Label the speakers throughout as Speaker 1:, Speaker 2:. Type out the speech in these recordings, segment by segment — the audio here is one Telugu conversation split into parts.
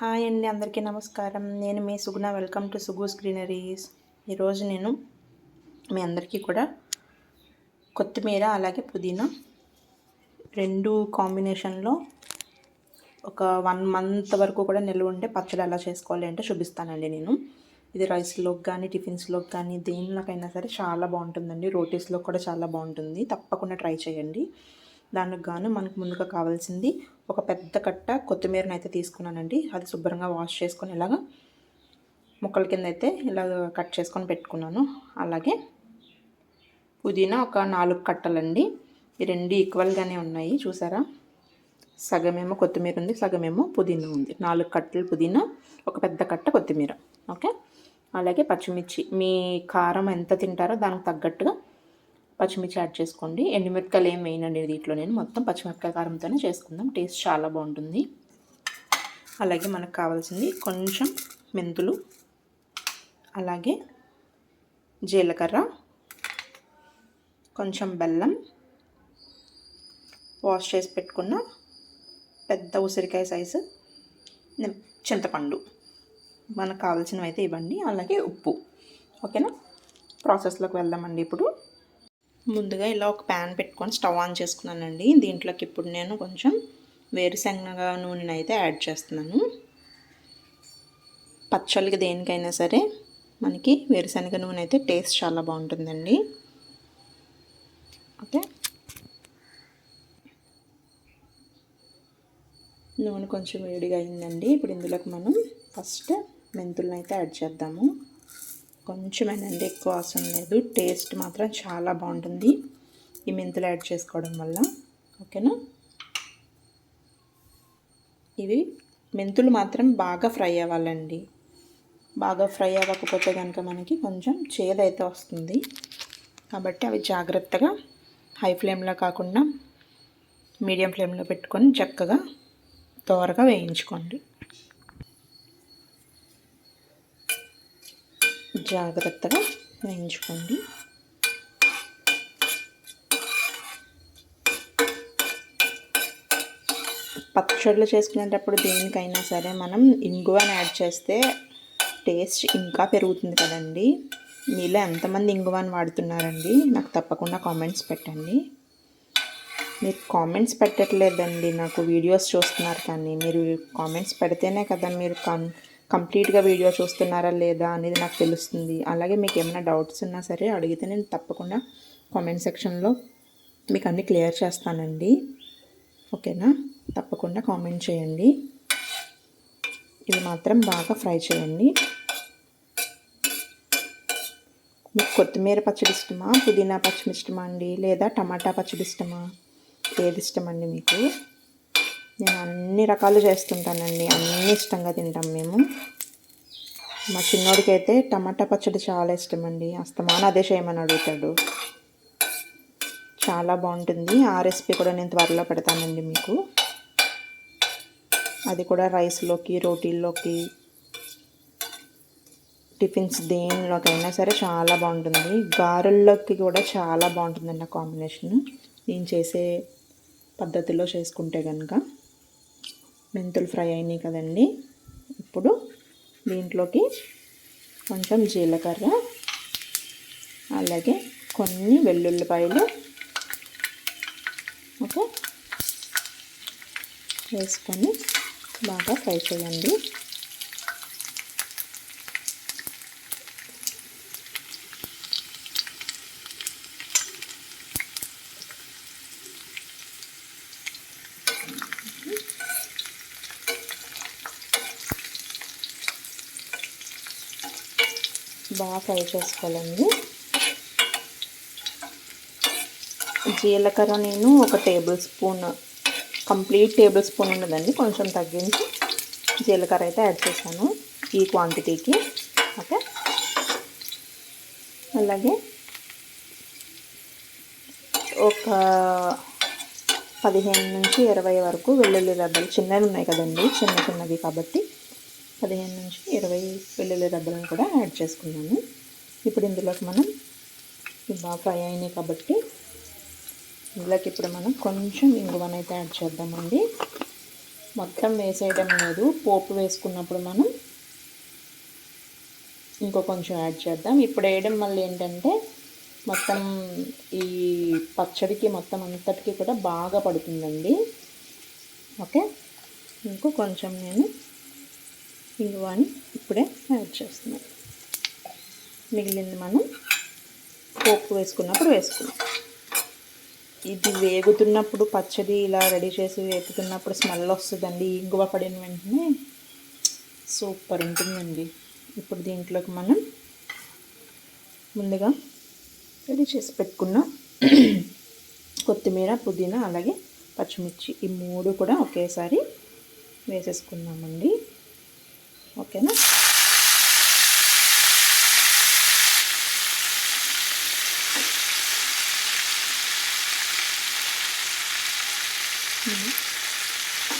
Speaker 1: హాయ్ అండి అందరికీ నమస్కారం. నేను మీ Suguna. Welcome to Sugoos greeneries ఈరోజు నేను మీ అందరికీ కూడా కొత్తిమీర అలాగే పుదీనా రెండు కాంబినేషన్లో ఒక వన్ మంత్ వరకు కూడా నిల్వ ఉంటే పచ్చడి ఎలా చేసుకోవాలి అంటే చూపిస్తానండి నేను. ఇది రైస్లోకి కానీ టిఫిన్స్లోకి కానీ దేనిలోకైనా సరే చాలా బాగుంటుందండి. రోటీస్లో కూడా చాలా బాగుంటుంది. తప్పకుండా ట్రై చేయండి. దానికి గాను మనకు ముందుగా కావాల్సింది ఒక పెద్ద కట్ట కొత్తిమీరని అయితే తీసుకున్నానండి. అది శుభ్రంగా వాష్ చేసుకొని ఇలాగ ముక్కల కింద అయితే ఇలాగ కట్ చేసుకొని పెట్టుకున్నాను. అలాగే పుదీనా ఒక నాలుగు కట్టలండి. ఈ రెండు ఈక్వల్గానే ఉన్నాయి చూసారా? సగమేమో కొత్తిమీర ఉంది సగమేమో పుదీనా ఉంది. నాలుగు కట్టలు పుదీనా ఒక పెద్ద కట్ట కొత్తిమీర. ఓకే? అలాగే పచ్చిమిర్చి. మీ కారం ఎంత తింటారో దానికి తగ్గట్టుగా పచ్చిమిర్చి యాడ్ చేసుకోండి. ఎండుమిరపకాయలు ఏం వేయనండి దీంట్లో నేను. మొత్తం పచ్చిమిరపకాయ కారంతోనే చేసుకుందాం. టేస్ట్ చాలా బాగుంటుంది. అలాగే మనకు కావాల్సింది కొంచెం మెంతులు. అలాగే జీలకర్ర. కొంచెం బెల్లం. వాష్ చేసి పెట్టుకున్న పెద్ద ఉసిరికాయ సైజు చింతపండు. మనకు కావాల్సినవి అయితే ఇవ్వండి. అలాగే ఉప్పు. ఓకేనా ప్రాసెస్లోకి వెళ్దామండి ఇప్పుడు. ముందుగా ఇలా ఒక ప్యాన్ పెట్టుకొని స్టవ్ ఆన్ చేసుకున్నానండి. దీంట్లోకి ఇప్పుడు నేను కొంచెం వేరుశనగ నూనెని అయితే యాడ్ చేస్తున్నాను. పచ్చళ్ళకి దేనికైనా సరే మనకి వేరుశనగ నూనె అయితే టేస్ట్ చాలా బాగుంటుందండి. ఓకే. నూనె కొంచెం వేడిగా అయిందండి. ఇప్పుడు ఇందులోకి మనం ఫస్ట్ మెంతులను అయితే యాడ్ చేద్దాము. కొంచెమేనండి ఎక్కువ అవసరం లేదు. టేస్ట్ మాత్రం చాలా బాగుంటుంది. ఈ మెంతులు యాడ్ చేసుకోవడం వల్ల. ఓకేనా? ఇవి మెంతులు మాత్రం బాగా ఫ్రై అవ్వాలండి. బాగా ఫ్రై అవ్వకపోతే కనుక మనకి కొంచెం చేదైతే వస్తుంది. కాబట్టి అవి జాగ్రత్తగా హై ఫ్లేమ్లో కాకుండా మీడియం ఫ్లేమ్లో పెట్టుకొని చక్కగా త్వరగా వేయించుకోండి. జాగ్రత్తగా వేయించుకోండి. పచ్చళ్ళు చేసుకునేటప్పుడు దేనికైనా సరే మనం ఇంగువని యాడ్ చేస్తే టేస్ట్ ఇంకా పెరుగుతుంది కదండి. మీలో ఎంతమంది ఇంగువని వాడుతున్నారండి? నాకు తప్పకుండా కామెంట్స్ పెట్టండి. మీరు కామెంట్స్ పెట్టట్లేదండి నాకు వీడియోస్ చూస్తున్నారు కానీ మీరు కామెంట్స్ పెడితేనే కదా మీరు కన్ కంప్లీట్గా వీడియో చూస్తున్నారా లేదా అనేది నాకు తెలుస్తుంది. అలాగే మీకు ఏమైనా డౌట్స్ ఉన్నా సరే అడిగితే నేను తప్పకుండా కామెంట్ సెక్షన్లో మీకు అన్నీ క్లియర్ చేస్తానండి. ఓకేనా? తప్పకుండా కామెంట్ చేయండి. ఇది మాత్రం బాగా ఫ్రై చేయండి. మీకు కొత్తిమీర పచ్చడి ఇష్టమా? పుదీనా పచ్చడి ఇష్టమా అండి? లేదా టమాటా పచ్చడి ఇష్టమా? ఏది ఇష్టమండి మీకు? నేను అన్ని రకాలు చేస్తుంటానండి. అన్నీ ఇష్టంగా తింటాం మేము. మా చిన్నోడికి అయితే టమాటా పచ్చడి చాలా ఇష్టం అండి అస్తమాన అదే చేయమని అడుగుతాడు. చాలా బాగుంటుంది. ఆ రెసిపీ కూడా నేను త్వరలో పెడతానండి మీకు. అది కూడా రైస్లోకి రోటీల్లోకి టిఫిన్స్ దేనిలోకైనా సరే చాలా బాగుంటుంది. గారెల్లోకి కూడా చాలా బాగుంటుందండి ఆ కాంబినేషన్. నేను చేసే పద్ధతిలో చేసుకుంటే కనుక మెంతులు ఫ్రై అయినాయి కదండి. ఇప్పుడు దీంట్లోకి కొంచెం జీలకర్ర అలాగే కొన్ని వెల్లుల్లిపాయలు ఓకే వేసుకొని బాగా ఫ్రై చేయండి బాగా ఫ్రై చేసుకోవాలండి. జీలకర్ర నేను ఒక tablespoon complete tablespoon ఉన్నదండి కొంచెం తగ్గించి జీలకర్ర అయితే యాడ్ చేశాను ఈ క్వాంటిటీకి. ఓకే. అలాగే ఒక పదిహేను నుంచి ఇరవై వరకు వెల్లుల్లి రబ్బలు చిన్నవి ఉన్నాయి కదండి చిన్న చిన్నవి కాబట్టి పదిహేను నుంచి ఇరవై వెల్లుల్లి రబ్బలను కూడా యాడ్ చేసుకున్నాను. ఇప్పుడు ఇందులోకి మనం బాగా ఫ్రై అయినాయి కాబట్టి ఇందులోకి ఇప్పుడు మనం కొంచెం ఇంగువనైతే యాడ్ చేద్దామండి. మొత్తం వేసేయడం లేదు. పోపు వేసుకున్నప్పుడు మనం ఇంకో కొంచెం యాడ్ చేద్దాం. ఇప్పుడు వేయడం వల్ల ఏంటంటే మొత్తం ఈ పచ్చడికి మొత్తం అంతటికి కూడా బాగా పడుతుందండి. ఓకే? ఇంకో కొంచెం నేను ఇంగువాని ఇప్పుడే యాడ్ చేస్తున్నాను. మిగిలింది మనం పోపు వేసుకున్నప్పుడు వేసుకున్నాం. ఇది వేగుతున్నప్పుడు పచ్చడి ఇలా రెడీ చేసి వేపుతున్నప్పుడు స్మెల్ వస్తుందండి. ఇంగువ పడిన వెంటనే సూపర్ ఉంటుందండి. ఇప్పుడు దీంట్లోకి మనం ముందుగా రెడీ చేసి పెట్టుకున్న కొత్తిమీర పుదీనా అలాగే పచ్చిమిర్చి ఈ మూడు కూడా ఒకేసారి వేసేసుకున్నామండి. ఓకేనా?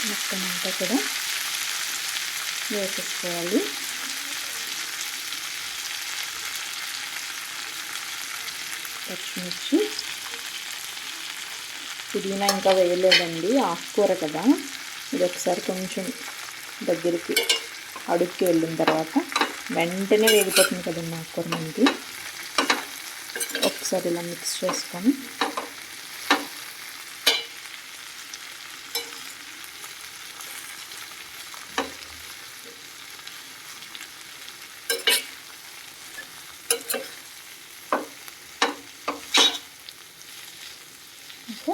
Speaker 1: మొత్తం అంతా కూడా వేసేసుకోవాలి. పచ్చిమిర్చి. పుదీనా ఇంకా వేయలేదండి ఆకుకూర కదా. ఇది ఒకసారి కొంచెం దగ్గరికి అడుక్కి వెళ్ళిన తర్వాత వెంటనే వేగిపోతుంది కదండి ఆకుకూర మనకి. ఒకసారి ఇలా మిక్స్ చేసుకొని ఓకే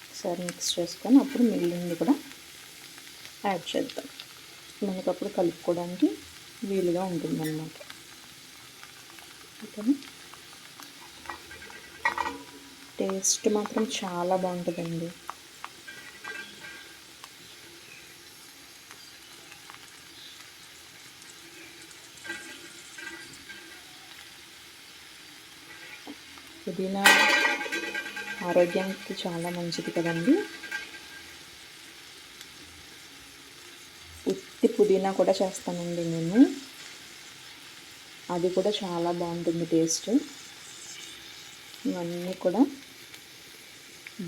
Speaker 1: ఒకసారి మిక్స్ చేసుకొని అప్పుడు మిగిలింది కూడా యాడ్ చేద్దాం. మనకి అప్పుడు కలుపుకోవడానికి వీలుగా ఉంటుందన్నమాట. ఓకేనా? టేస్ట్ మాత్రం చాలా బాగుంటుందండి. పుదీనా ఆరోగ్యానికి చాలా మంచిది కదండి. ఉత్తి పుదీనా కూడా చేస్తానండి నేను. అది కూడా చాలా బాగుంటుంది టేస్ట్. ఇవన్నీ కూడా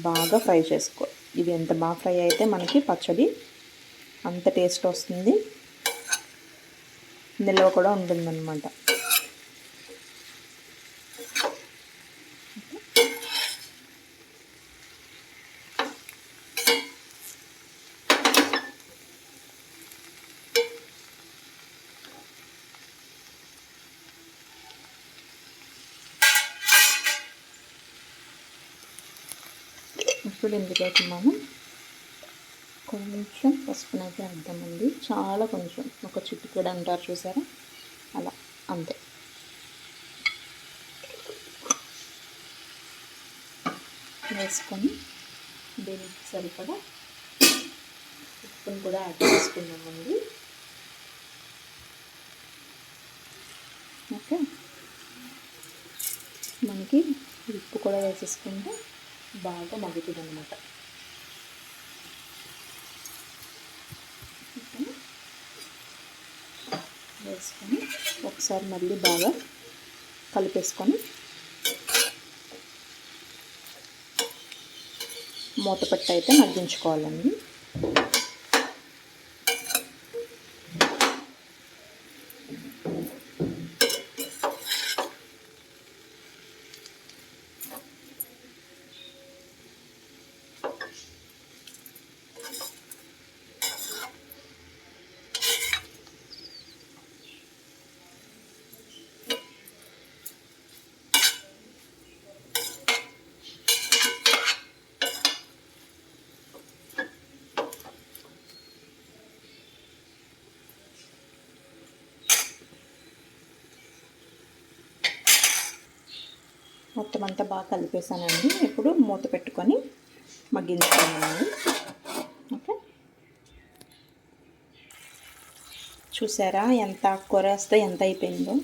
Speaker 1: బాగా ఫ్రై చేసుకో ఇది ఎంత బాగా ఫ్రై అయితే మనకి పచ్చడి అంత టేస్ట్ వస్తుంది. నిల్వ కూడా ఉంటుందన్నమాట. ఇప్పుడు ఇందులోకి మనం కొంచెం పసుపునైతే అర్థమండి చాలా కొంచెం. ఒక చిటికెడు అంటారు చూసారా? అలా అంతే. వేసుకొని దీనికి సరిపడా ఉప్పుని కూడా యాడ్ చేసుకున్నామండి ఓకే. మనకి ఉప్పు కూడా వేసేసుకుంటే బాగా మగ్గుతుంది అనమాట వేసుకొని ఒకసారి మళ్ళీ బాగా కలిపేసుకొని మూత పెట్టి అయితే మగ్గించుకోవాలండి. మొత్తం అంతా బాగా కలిపేసానండి ఇప్పుడు మూత పెట్టుకొని మగ్గించుకున్నాను. ఓకే. చూసారా ఎంత కూర వస్తే ఎంత అయిపోయిందో?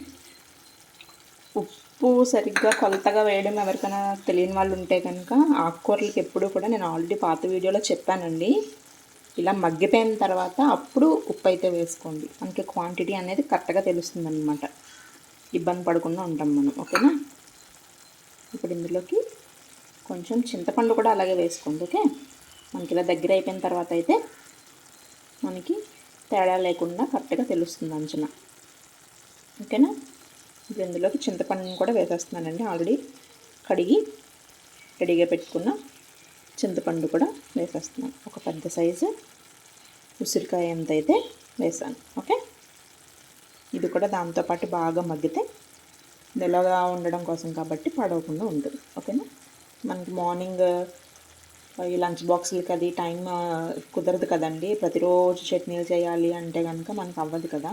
Speaker 1: ఉప్పు సరిగ్గా కొలతగా వేయడం ఎవరికైనా తెలియని వాళ్ళు ఉంటే కనుక ఆకుకూరలకి ఎప్పుడు కూడా నేను ఆల్రెడీ పాత వీడియోలో చెప్పానండి. ఇలా మగ్గిపోయిన తర్వాత అప్పుడు ఉప్పు అయితే వేసుకోండి. మనకి క్వాంటిటీ అనేది కరెక్ట్గా తెలుస్తుంది అనమాట ఇబ్బంది పడకుండా ఉంటాం మనం. ఓకేనా? ఇప్పుడు ఇందులోకి కొంచెం చింతపండు కూడా అలాగే వేసుకోండి ఓకే? మనకి ఇలా దగ్గర అయిపోయిన తర్వాత అయితే మనకి తేడా లేకుండా కరెక్ట్గా తెలుస్తుంది అంచనా. ఓకేనా? ఇప్పుడు ఇందులోకి చింతపండుని కూడా వేసేస్తున్నానండి. ఆల్రెడీ కడిగి రెడీగా పెట్టుకున్న చింతపండు కూడా వేసేస్తున్నాను. ఒక పెద్ద సైజు ఉసిరికాయ ఎంత అయితే వేసాను ఓకే? ఇది కూడా దాంతోపాటు బాగా మగ్గితే నిలగా ఉండడం కోసం కాబట్టి పడవకుండా ఉంటుంది. ఓకేనా? మనకి మార్నింగ్ ఈ లంచ్ బాక్సులకి అది టైం కుదరదు కదండి. ప్రతిరోజు చట్నీలు చేయాలి అంటే కనుక మనకు అవ్వదు కదా.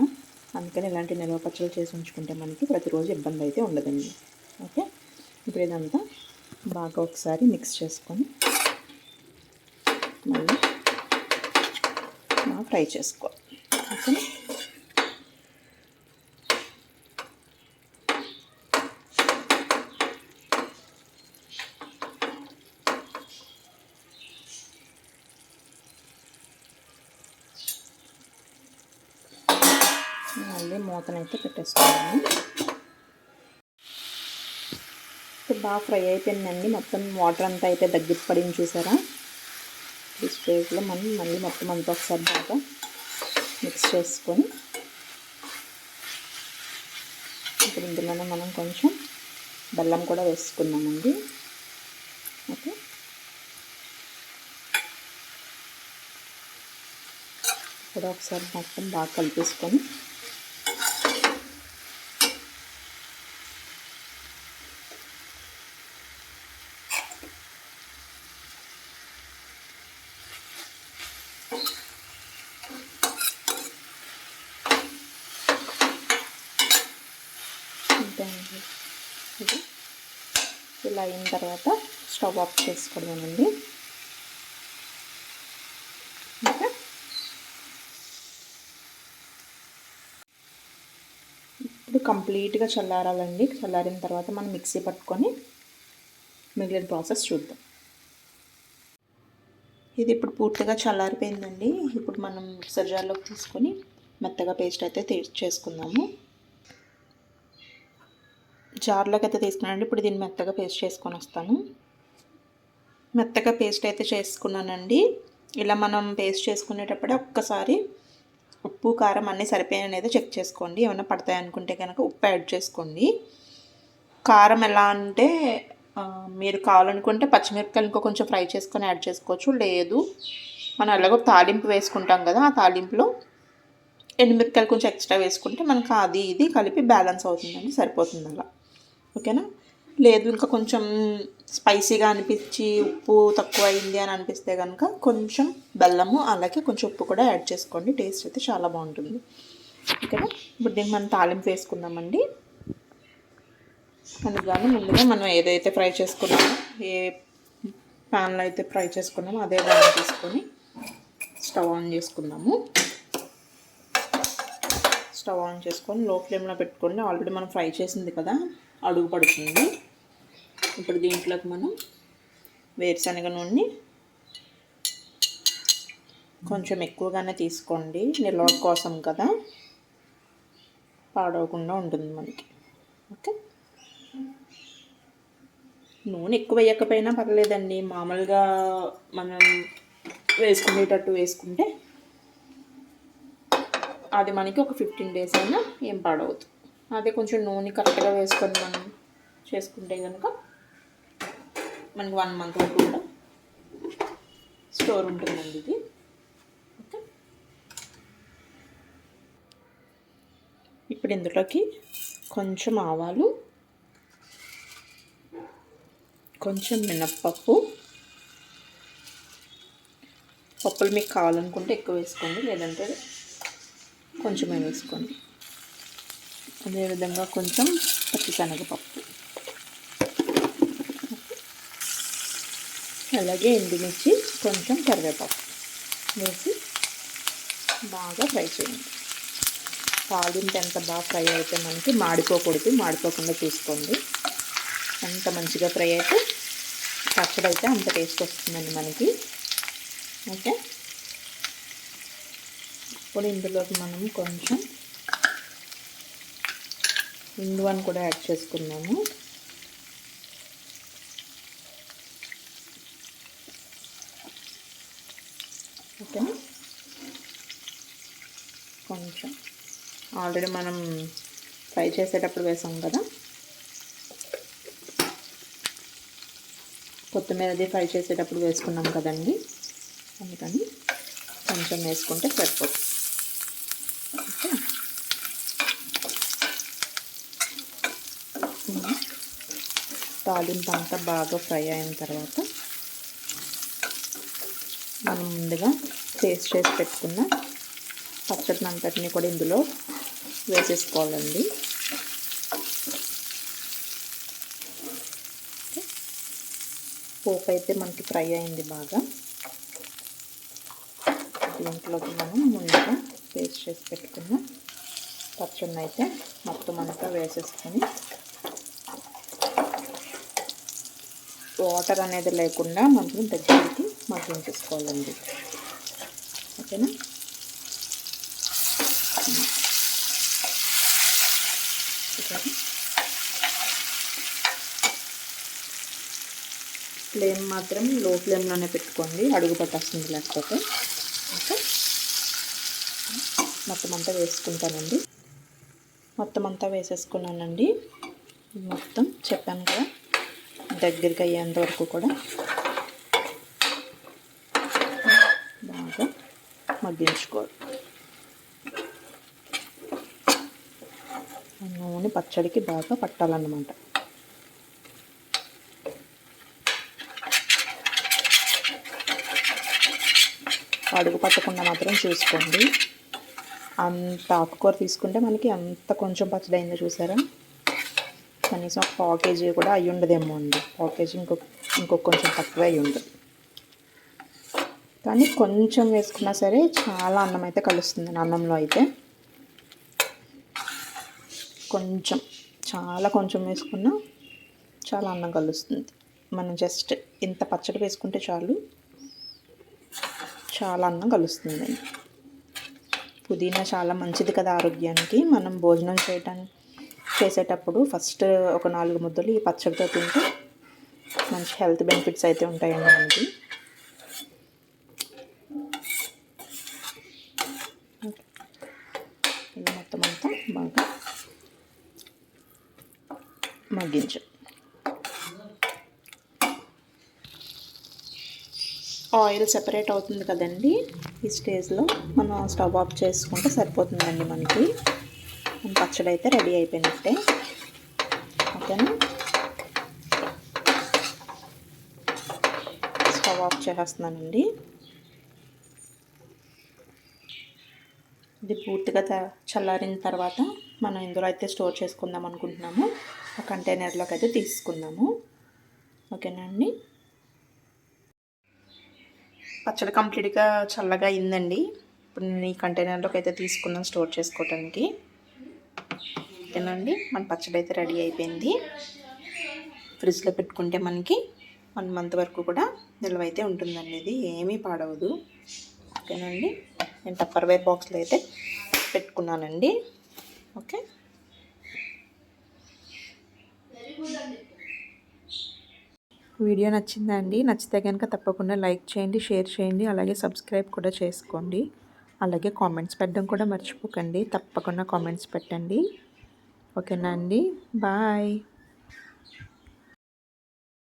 Speaker 1: అందుకని ఇలాంటి నిల్వ పచ్చళ్ళు చేసి ఉంచుకుంటే మనకి ప్రతిరోజు ఇబ్బంది అయితే ఉండదండి. ఓకే? ఇప్పుడు ఇదంతా బాగా ఒకసారి మిక్స్ చేసుకొని మళ్ళీ ఫ్రై చేసుకోవాలి. ఓకేనా మళ్ళీ మూతనైతే పెట్టేసుకున్నాను. ఇప్పుడు బాగా ఫ్రై అయిపోయిందండి. మొత్తం వాటర్ అంతా అయితే దగ్గర పడింది చూసారా? ఈ స్టేజ్లో మనం మళ్ళీ మొత్తం అంతా ఒకసారి బాగా మిక్స్ చేసుకొని ఇప్పుడు ఇందులోనే మనం కొంచెం బెల్లం కూడా వేసుకున్నామండి ఓకే. కూడా ఒకసారి మొత్తం బాగా కలిపేసుకొని అంతే అండి ఇది ఇలా అయిన తర్వాత స్టవ్ ఆఫ్ చేసుకోవడమేనండి. ఇప్పుడు కంప్లీట్గా చల్లారాలండి. చల్లారిన తర్వాత మనం మిక్సీ పట్టుకొని మిగిలిన ప్రాసెస్ చూద్దాం. ఇది ఇప్పుడు పూర్తిగా చల్లారిపోయిందండి. ఇప్పుడు మనం మిక్సర్ జార్లోకి తీసుకొని మెత్తగా పేస్ట్ అయితే చేసుకుందాము. జార్లోకి అయితే తీసుకున్నానండి. ఇప్పుడు దీన్ని మెత్తగా పేస్ట్ చేసుకొని వస్తాను. మెత్తగా పేస్ట్ అయితే చేసుకున్నానండి. ఇలా మనం పేస్ట్ చేసుకునేటప్పుడే ఒక్కసారి ఉప్పు కారం అన్నీ సరిపోయాయని అయితే చెక్ చేసుకోండి. ఏమైనా పడతాయి అనుకుంటే కనుక ఉప్పు యాడ్ చేసుకోండి. కారం ఎలా అంటే మీరు కావాలనుకుంటే పచ్చిమిరపకాయలు ఇంకో కొంచెం ఫ్రై చేసుకొని యాడ్ చేసుకోవచ్చు. లేదు. మనం ఎలాగో తాలింపు వేసుకుంటాం కదా ఆ తాలింపులో ఎండుమిరపకాయలు కొంచెం ఎక్స్ట్రా వేసుకుంటే మనకు అది ఇది కలిపి బ్యాలెన్స్ అవుతుందండి సరిపోతుంది అలా ఓకేనా? లేదు ఇంకా కొంచెం స్పైసీగా అనిపించి ఉప్పు తక్కువ అయింది అని అనిపిస్తే కనుక కొంచెం బెల్లము అలాగే కొంచెం ఉప్పు కూడా యాడ్ చేసుకోండి టేస్ట్ అయితే చాలా బాగుంటుంది. ఓకేనా? ఇప్పుడు దీనికి మనం తాలింపు వేసుకుందామండి. అందుకని ముందుగా మనం ఏదైతే ఫ్రై చేసుకున్నామో ఏ ప్యాన్లో అయితే ఫ్రై చేసుకున్నామో అదే దాన్ని తీసుకొని స్టవ్ ఆన్ చేసుకుందాము. స్టవ్ ఆన్ చేసుకొని లో ఫ్లేమ్లో పెట్టుకొని ఆల్రెడీ మనం ఫ్రై చేసింది కదా అడుగు పడుతుంది. ఇప్పుడు దీంట్లోకి మనం వేరుశనగ నూనె కొంచెం ఎక్కువగానే తీసుకోండి. నిల్వ కోసం కదా పాడవకుండా ఉంటుంది మనకి. ఓకే? నూనె ఎక్కువ వేయకపోయినా పర్లేదండి. మామూలుగా మనం వేసుకునేటట్టు వేసుకుంటే అది మనకి ఒక ఫిఫ్టీన్ డేస్ అయినా ఏం పాడవద్దు. అదే కొంచెం నూనె కరెక్ట్గా వేసుకొని మనం చేసుకుంటే కనుక మనకి వన్ మంత్ వరకు కూడా స్టోర్ ఉంటుందండి ఇది. ఓకే. ఇప్పుడు ఇందులోకి కొంచెం ఆవాలు కొంచెం మినప్పప్పు. పప్పులు మీకు కావాలనుకుంటే ఎక్కువ వేసుకోండి లేదంటే కొంచెమే వేసుకోండి. అదేవిధంగా కొంచెం పచ్చిశనగపప్పు. అలాగే ఎండుమిర్చి కొంచెం కరివేపాకు వేసి బాగా ఫ్రై చేయండి. తాలింపు ఎంత బాగా ఫ్రై అయితే మనకి మాడిపోకూడదు మాడిపోకుండా చూసుకోండి. అంత మంచిగా ఫ్రై అయితే పచ్చడి అయితే అంత టేస్ట్ వస్తుందండి మనకి. ఓకే? అప్పుడు ఇందులోకి మనం కొంచెం ఇందువని కూడా యాడ్ చేసుకున్నాము ఓకేనా కొంచెం ఆల్రెడీ మనం ఫ్రై చేసేటప్పుడు వేసాం కదా. కొత్తిమీర అది ఫ్రై చేసేటప్పుడు వేసుకున్నాం కదండి. అందుకని కొంచెం వేసుకుంటే సరిపోతుంది. తాలింపు అంతా బాగా ఫ్రై అయిన తర్వాత మనం ముందుగా పేస్ట్ చేసి పెట్టుకున్న పచ్చడిని అంతటిని కూడా ఇందులో వేసేసుకోవాలండి. పోపు అయితే మనకి ఫ్రై అయింది బాగా. దీంట్లోకి మనం ముందుగా పేస్ట్ చేసి పెట్టుకున్న పచ్చడిని అయితే మొత్తం అంతా వేసేసుకొని వాటర్ అనేది లేకుండా మనం దగ్గరికి మగ్గించేసుకోవాలండి. ఓకేనా? ఫ్లేమ్ మాత్రం లో ఫ్లేమ్లోనే పెట్టుకోండి. అడుగు పట్టేస్తుంది లేకపోతే. ఓకే? మొత్తం అంతా వేసుకుంటానండి. మొత్తం అంతా వేసేసుకున్నానండి. మొత్తం చెప్పాను కదా. దగ్గరికి అయ్యేంత వరకు కూడా బాగా మగ్గించుకోవాలి. నూనె పచ్చడికి బాగా పట్టాలన్నమాట. అడుగు పట్టకుండా మాత్రం చూసుకోండి. అంత ఆకుకూర తీసుకుంటే మనకి అంత కొంచెం పచ్చడి అయిందో చూసారా? కనీసం ఒక పావు కేజీ కూడా అయ్యి ఉండదేమో అండి. పావు కేజీ ఇంకొక ఇంకొక కొంచెం తక్కువ అయ్యి ఉండదు కానీ కొంచెం వేసుకున్నా సరే చాలా అన్నం అయితే కలుస్తుంది అన్నంలో అయితే. కొంచెం చాలా కొంచెం వేసుకున్నా చాలా అన్నం కలుస్తుంది. మనం జస్ట్ ఇంత పచ్చడి వేసుకుంటే చాలు. చాలా అన్నం కలుస్తుంది పుదీనా చాలా మంచిది కదా ఆరోగ్యానికి. మనం భోజనం చేయటానికి చేసేటప్పుడు ఫస్ట్ ఒక నాలుగు ముద్దలు ఈ పచ్చడితో తింటే మంచి హెల్త్ బెనిఫిట్స్ అయితే ఉంటాయండి మనకి. ఇది మొత్తం అంతా బాగా మగ్గించు. ఆయిల్ సెపరేట్ అవుతుంది కదండి ఈ స్టేజ్లో. మనం స్టవ్ ఆఫ్ చేసుకుంటే సరిపోతుందండి మనకి. పచ్చడి అయితే రెడీ అయిపోయినట్టే ఓకేనా? స్టవ్ ఆఫ్ చేసేస్తున్నానండి. ఇది పూర్తిగా చల్లారిన తర్వాత మనం ఇందులో అయితే స్టోర్ చేసుకుందాం అనుకుంటున్నాము. ఆ కంటైనర్లోకి అయితే తీసుకుందాము. ఓకేనా అండి? పచ్చడి కంప్లీట్గా చల్లగా అయిందండి. ఇప్పుడు నేను ఈ కంటైనర్లోకి అయితే తీసుకున్నాను స్టోర్ చేసుకోవటానికి. తినండి మన పచ్చడి అయితే రెడీ అయిపోయింది. ఫ్రిడ్జ్లో పెట్టుకుంటే మనకి వన్ మంత్ వరకు కూడా నిల్వ అయితే ఉంటుందండి. ఇది ఏమీ పాడవదు. ఓకేనండి. నేను టప్పర్వేర్ బాక్స్లో అయితే పెట్టుకున్నానండి. ఓకే. వీడియో నచ్చిందా అండి నచ్చితే కనుక తప్పకుండా లైక్ చేయండి షేర్ చేయండి. అలాగే సబ్స్క్రైబ్ కూడా చేసుకోండి. అలాగే కామెంట్స్ పెట్టడం కూడా మర్చిపోకండి. తప్పకుండా కామెంట్స్ పెట్టండి. ఓకేనా అండి బాయ్.